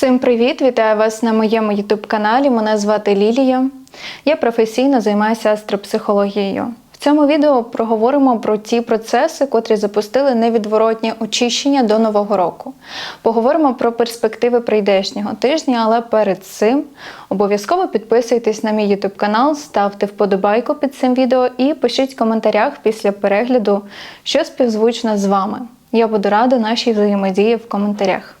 Всім привіт! Вітаю вас на моєму youtube каналі. Мене звати Лілія. Я професійно займаюся астропсихологією. В цьому відео проговоримо про ті процеси, котрі запустили невідворотнє очищення до нового року. Поговоримо про перспективи прийдешнього тижня, але перед цим обов'язково підписуйтесь на мій youtube канал, ставте вподобайку під цим відео і пишіть в коментарях після перегляду, що співзвучно з вами. Я буду рада нашій взаємодії в коментарях.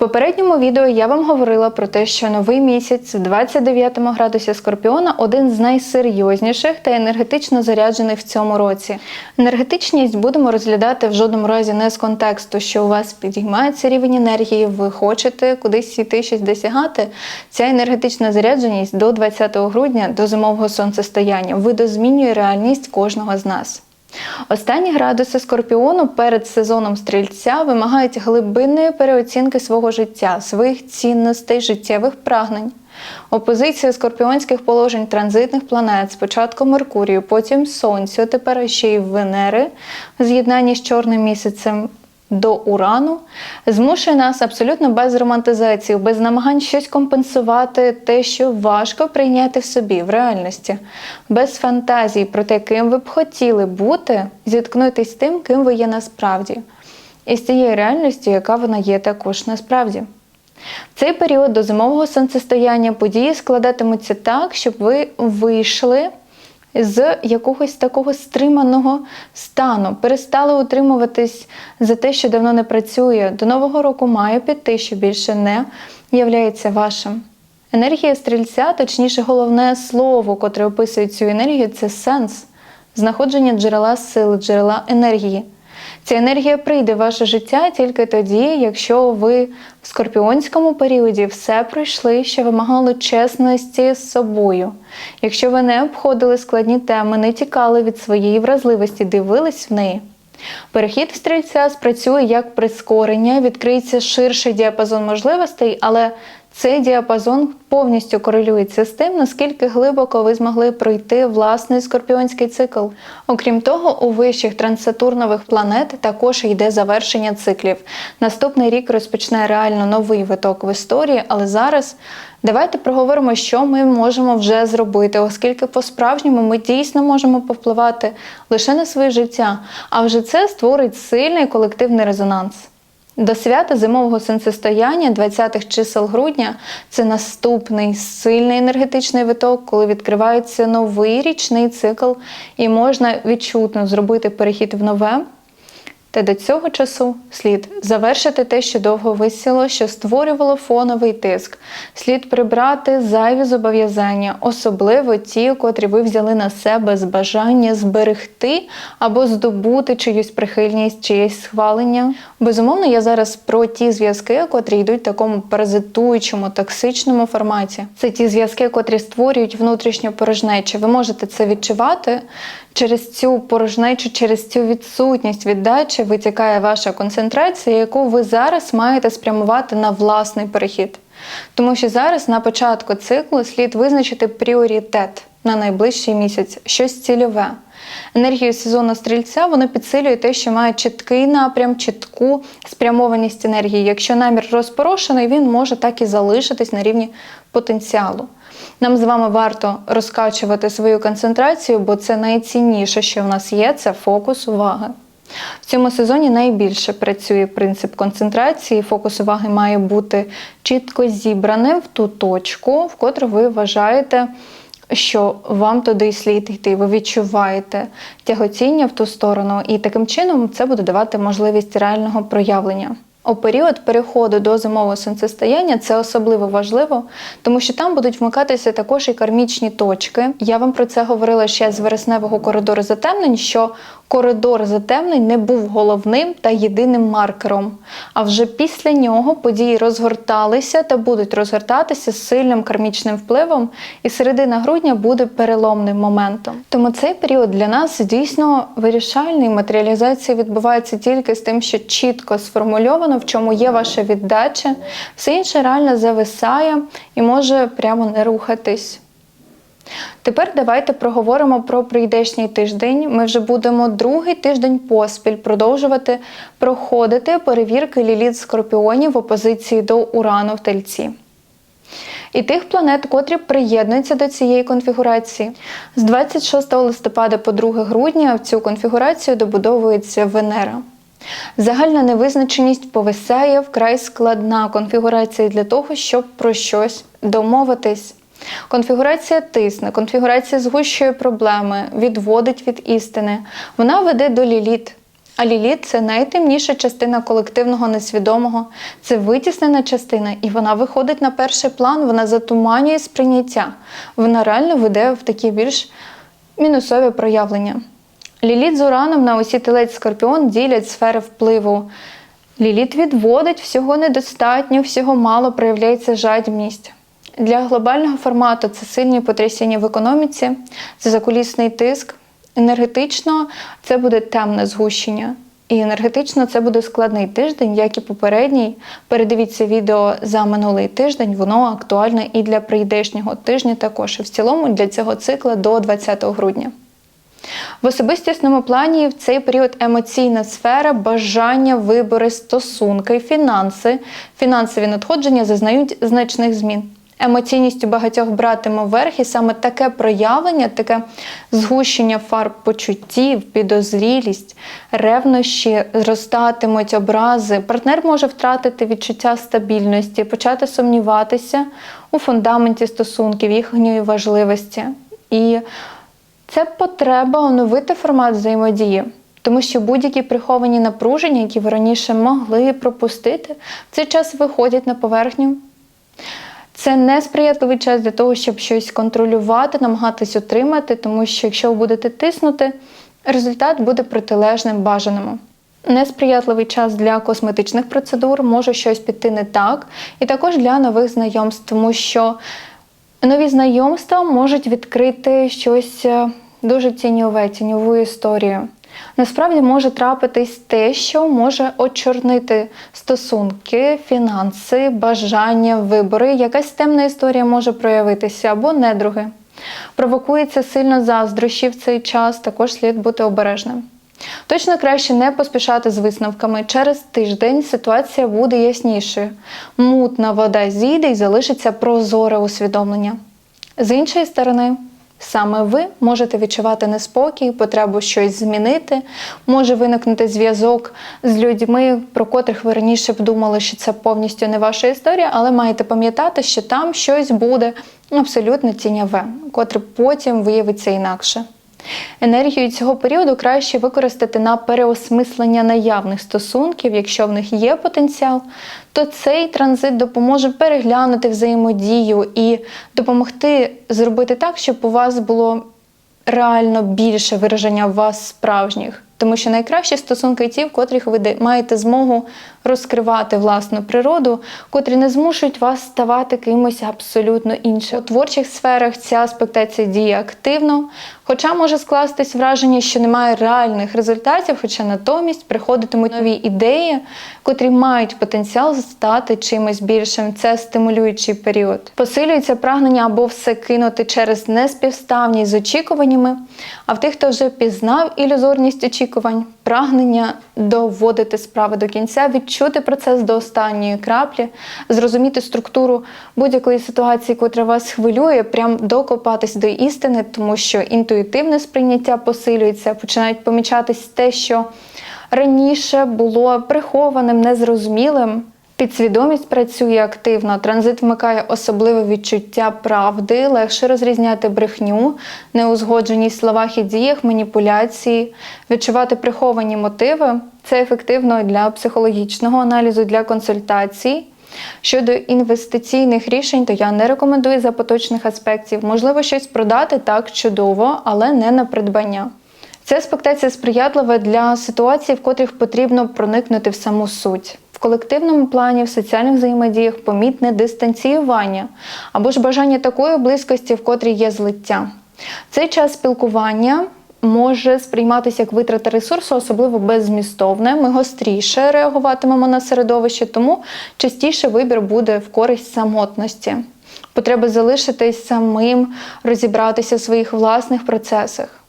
Попередньому відео я вам говорила про те, що новий місяць в 29 градусі Скорпіона один з найсерйозніших та енергетично заряджений в цьому році. Енергетичність будемо розглядати в жодному разі не з контексту, що у вас підіймається рівень енергії, ви хочете кудись йти щось досягати. Ця енергетична зарядженість до 20 грудня, до зимового сонцестояння, видозмінює реальність кожного з нас. Останні градуси скорпіону перед сезоном стрільця вимагають глибинної переоцінки свого життя, своїх цінностей, життєвих прагнень. Опозиція скорпіонських положень транзитних планет, спочатку Меркурію, потім Сонцю, тепер ще й Венери, в з'єднанні з чорним місяцем до урану змушує нас абсолютно без романтизації, без намагань щось компенсувати, те, що важко прийняти в собі в реальності, без фантазій про те, ким ви б хотіли бути, зіткнутися з тим, ким ви є насправді, і з тією реальністю, яка вона є також насправді. В цей період до зимового сонцестояння події складатимуться так, щоб ви вийшли з якогось такого стриманого стану, перестали утримуватись за те, що давно не працює. До Нового року має піти, що більше не являється вашим. Енергія стрільця, точніше, головне слово, котре описує цю енергію, це сенс, знаходження джерела сили, джерела енергії. Ця енергія прийде в ваше життя тільки тоді, якщо ви в скорпіонському періоді все пройшли, що вимагало чесності з собою. Якщо ви не обходили складні теми, не тікали від своєї вразливості, дивились в неї. Перехід стрільця спрацює як прискорення, відкриється ширший діапазон можливостей, але цей діапазон повністю корелюється з тим, наскільки глибоко ви змогли пройти власний скорпіонський цикл. Окрім того, у вищих транссатурнових планет також йде завершення циклів. Наступний рік розпочне реально новий виток в історії, але зараз давайте проговоримо, що ми можемо вже зробити, оскільки по-справжньому ми дійсно можемо повпливати лише на своє життя, а вже це створить сильний колективний резонанс. До свята зимового сонцестояння 20-х чисел грудня це наступний сильний енергетичний виток, коли відкривається новий річний цикл, і можна відчутно зробити перехід в нове. Та до цього часу слід завершити те, що довго висіло, що створювало фоновий тиск. Слід прибрати зайві зобов'язання, особливо ті, котрі ви взяли на себе з бажання зберегти або здобути чиюсь прихильність, чиєсь схвалення. Безумовно, я зараз про ті зв'язки, котрі йдуть в такому паразитуючому, токсичному форматі. Це ті зв'язки, котрі створюють внутрішню порожнечу. Ви можете це відчувати через цю порожнечу, через цю відсутність віддачі витікає ваша концентрація, яку ви зараз маєте спрямувати на власний перехід. Тому що зараз на початку циклу слід визначити пріоритет на найближчий місяць, щось цільове. Енергію сезону стрільця воно підсилює те, що має чіткий напрям, чітку спрямованість енергії. Якщо намір розпорошений, він може так і залишитись на рівні потенціалу. Нам з вами варто розкачувати свою концентрацію, бо це найцінніше, що в нас є, це фокус уваги. В цьому сезоні найбільше працює принцип концентрації. Фокус уваги має бути чітко зібраним в ту точку, в котру ви вважаєте, що вам туди слід йти. Ви відчуваєте тяготіння в ту сторону, і таким чином це буде давати можливість реального проявлення. У період переходу до зимового сонцестояння це особливо важливо, тому що там будуть вмикатися також і кармічні точки. Я вам про це говорила ще з вересневого коридору затемнень, що коридор затемнень не був головним та єдиним маркером. А вже після нього події розгорталися та будуть розгортатися з сильним кармічним впливом, і середина грудня буде переломним моментом. Тому цей період для нас дійсно вирішальний. Матеріалізація відбувається тільки з тим, що чітко сформульовано, в чому є ваша віддача, все інше реально зависає і може прямо не рухатись. Тепер давайте проговоримо про прийдешній тиждень. Ми вже будемо другий тиждень поспіль продовжувати проходити перевірки ліліт скорпіонів в опозиції до урану в тельці. І тих планет, котрі приєднуються до цієї конфігурації. З 26 листопада по 2 грудня в цю конфігурацію добудовується Венера. Загальна невизначеність повисає вкрай складна конфігурація для того, щоб про щось домовитись. Конфігурація тисне, конфігурація згущує проблеми, відводить від істини. Вона веде до ліліт. А ліліт це найтемніша частина колективного несвідомого, це витіснена частина, і вона виходить на перший план, вона затуманює сприйняття. Вона реально веде в такі більш мінусові проявлення. Ліліт з ураном на осі телець скорпіон ділять сфери впливу. Ліліт відводить всього недостатньо, всього мало проявляється жадібність. Для глобального формату це сильні потрясіння в економіці, це закулісний тиск. Енергетично це буде темне згущення. І енергетично це буде складний тиждень, як і попередній. Передивіться відео за минулий тиждень, воно актуальне і для прийдешнього тижня також, і в цілому для цього цикла до 20 грудня. В особистісному плані в цей період емоційна сфера, бажання, вибори, стосунки, фінанси, фінансові надходження зазнають значних змін. Емоційність у багатьох братиме верх, і саме таке проявлення, таке згущення фарб почуттів, підозрілість, ревнощі зростатимуть образи. Партнер може втратити відчуття стабільності, почати сумніватися у фундаменті стосунків, їхньої важливості. І це потреба оновити формат взаємодії, тому що будь-які приховані напруження, які ви раніше могли пропустити, в цей час виходять на поверхню. Це несприятливий час для того, щоб щось контролювати, намагатись отримати, тому що якщо ви будете тиснути, результат буде протилежним бажаному. Несприятливий час для косметичних процедур може щось піти не так, і також для нових знайомств, тому що нові знайомства можуть відкрити щось е, дуже тіньове, тіньову історію. Насправді може трапитись те, що може очорнити стосунки, фінанси, бажання, вибори. Якась темна історія може проявитися або недруги. Провокується сильно заздрощі в цей час, також слід бути обережним. Точно краще не поспішати з висновками. Через тиждень ситуація буде яснішою. Мутна вода зійде і залишиться прозоре усвідомлення. З іншої сторони, Саме ви можете відчувати неспокій, потребу щось змінити, може виникнути зв'язок з людьми, про котрих ви раніше б думали, що це повністю не ваша історія, але маєте пам'ятати, що там щось буде абсолютно тіньове, котре потім виявиться інакше. Енергію цього періоду краще використати на переосмислення наявних стосунків, якщо в них є потенціал, то цей транзит допоможе переглянути взаємодію і допомогти зробити так, щоб у вас було реально більше вираження вас справжніх. Тому що найкращі стосунки ті, в котрих ви маєте змогу розкривати власну природу, котрі не змушують вас ставати кимось абсолютно іншим. У творчих сферах ця аспектація діє активно, хоча може скластись враження, що немає реальних результатів, хоча натомість приходитимуть нові ідеї, котрі мають потенціал стати чимось більшим. Це стимулюючий період. Посилюється прагнення або все кинути через неспівставність з очікуваннями. А в тих, хто вже пізнав ілюзорність очікувань, прагнення доводити справи до кінця, відчути процес до останньої краплі, зрозуміти структуру будь-якої ситуації, котра вас хвилює, прям докопатись до істини, тому що інтуїтивне сприйняття посилюється, починають помічатись те, що раніше було прихованим, незрозумілим. Підсвідомість працює активно, транзит вмикає особливе відчуття правди, легше розрізняти брехню, неузгодженість в словах і діях, маніпуляції, відчувати приховані мотиви. Це ефективно для психологічного аналізу, для консультацій. Щодо інвестиційних рішень, то я не рекомендую за поточних аспектів. Можливо, щось продати так чудово, але не на придбання. Ця аспектація сприятлива для ситуацій, в котрих потрібно проникнути в саму суть. Колективному плані, в соціальних взаємодіях помітне дистанціювання або ж бажання такої близькості, в котрій є злиття. Цей час спілкування може сприйматися як витрата ресурсу, особливо беззмістовне. Ми гостріше реагуватимемо на середовище, тому частіше вибір буде в користь самотності. потреби залишитись самим, розібратися в своїх власних процесах.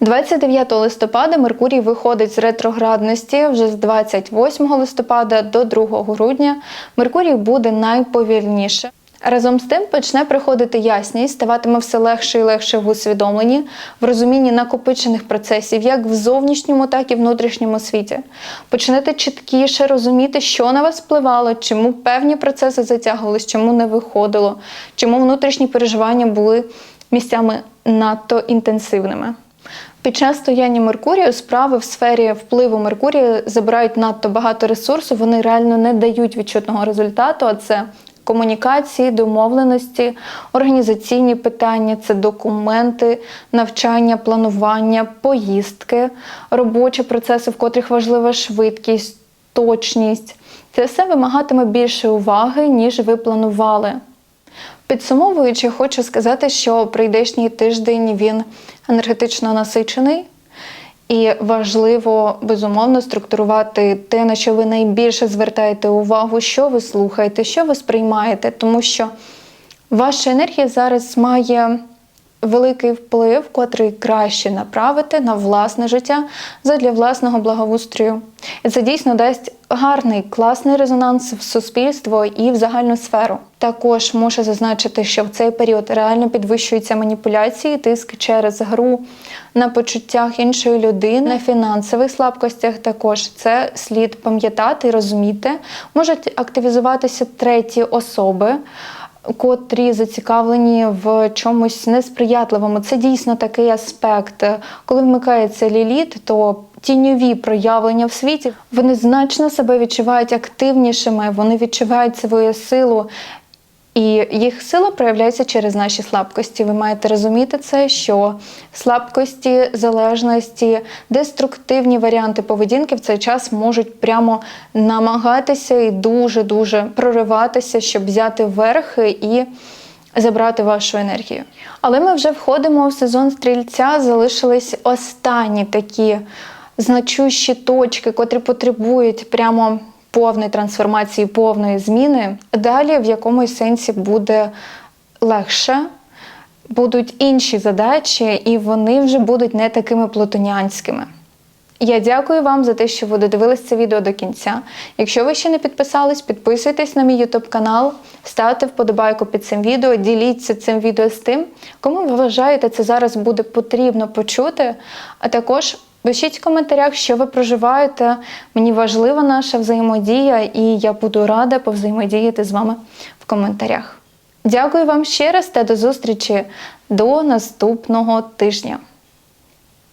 29 листопада Меркурій виходить з ретроградності. Вже з 28 листопада до 2 грудня Меркурій буде найповільніше. Разом з тим почне приходити ясність, ставатиме все легше і легше в усвідомленні, в розумінні накопичених процесів, як в зовнішньому, так і внутрішньому світі. Почнете чіткіше розуміти, що на вас впливало, чому певні процеси затягувались, чому не виходило, чому внутрішні переживання були місцями надто інтенсивними. Під час стояння Меркурію справи в сфері впливу Меркурія забирають надто багато ресурсу, вони реально не дають відчутного результату, а це комунікації, домовленості, організаційні питання, це документи, навчання, планування, поїздки, робочі процеси, в котрих важлива швидкість, точність. Це все вимагатиме більше уваги, ніж ви планували. Підсумовуючи, хочу сказати, що прийдешній тиждень він енергетично насичений, і важливо безумовно структурувати те, на що ви найбільше звертаєте увагу, що ви слухаєте, що ви сприймаєте, тому що ваша енергія зараз має великий вплив, котрий краще направити на власне життя задля власного благоустрою. І це дійсно дасть гарний, класний резонанс в суспільство і в загальну сферу. Також можу зазначити, що в цей період реально підвищуються маніпуляції, тиск через гру на почуттях іншої людини, на фінансових слабкостях. Також це слід пам'ятати і розуміти. Можуть активізуватися треті особи котрі зацікавлені в чомусь несприятливому. Це дійсно такий аспект. Коли вмикається ліліт, то тіньові проявлення в світі вони значно себе відчувають активнішими, вони відчувають свою силу. І їх сила проявляється через наші слабкості. Ви маєте розуміти це, що слабкості, залежності, деструктивні варіанти поведінки в цей час можуть прямо намагатися і дуже-дуже прориватися, щоб взяти верх і забрати вашу енергію. Але ми вже входимо в сезон стрільця, залишились останні такі значущі точки, котрі потребують прямо повної трансформації, повної зміни. Далі в якомусь сенсі буде легше, будуть інші задачі, і вони вже будуть не такими плутонянськими. Я дякую вам за те, що ви додивились це відео до кінця. Якщо ви ще не підписались, підписуйтесь на мій YouTube канал, ставте вподобайку під цим відео, діліться цим відео з тим, кому ви вважаєте, це зараз буде потрібно почути. А також Пишіть в коментарях, що ви проживаєте. Мені важлива наша взаємодія, і я буду рада повзаємодіяти з вами в коментарях. Дякую вам ще раз та до зустрічі до наступного тижня.